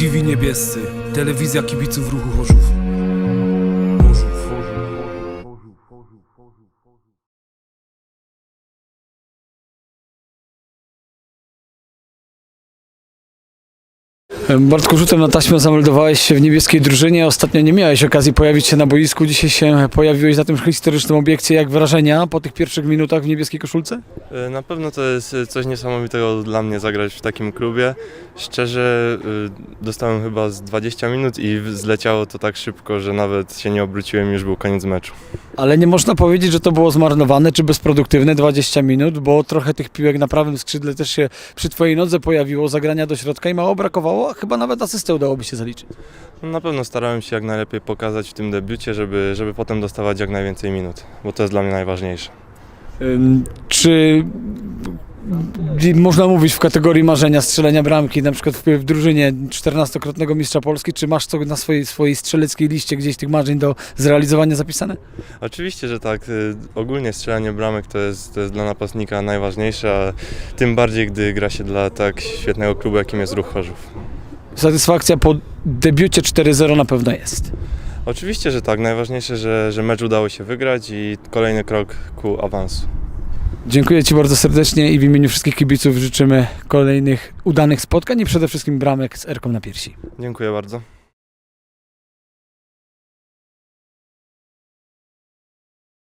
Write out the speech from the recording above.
TV Niebiescy, telewizja kibiców ruchu Chorzów. Chorzów. Bartku, rzutem na taśmę zameldowałeś się w niebieskiej drużynie. Ostatnio nie miałeś okazji pojawić się na boisku. Dzisiaj się pojawiłeś na tym historycznym obiekcie. Jak wrażenia po tych pierwszych minutach w niebieskiej koszulce? E, Na pewno to jest e, coś niesamowitego dla mnie zagrać w takim klubie. Szczerze e, dostałem chyba z 20 minut i zleciało to tak szybko, że nawet się nie obróciłem, już był koniec meczu. Ale nie można powiedzieć, że to było zmarnowane czy bezproduktywne 20 minut, bo trochę tych piłek na prawym skrzydle też się przy twojej nodze pojawiło, zagrania do środka i mało brakowało, chyba nawet asystę udałoby się zaliczyć. Na pewno starałem się jak najlepiej pokazać w tym debiucie, żeby, żeby potem dostawać jak najwięcej minut, bo to jest dla mnie najważniejsze. Ym, Czy można mówić w kategorii marzenia strzelenia bramki, na przykład w, w drużynie 14-krotnego mistrza Polski, czy masz to na swojej, swojej strzeleckiej liście gdzieś tych marzeń do zrealizowania zapisane? Oczywiście, że tak. y, Ogólnie strzelanie bramek to jest, to jest dla napastnika najważniejsze, a tym bardziej, gdy gra się dla tak świetnego klubu, jakim jest Ruch Chorzów. Satysfakcja po debiucie 4-0 na pewno jest. Oczywiście, że tak. Najważniejsze, że, że mecz udało się wygrać i kolejny krok ku awansu. Dziękuję Ci bardzo serdecznie i w imieniu wszystkich kibiców życzymy kolejnych udanych spotkań i przede wszystkim bramek z Erką na piersi. Dziękuję bardzo.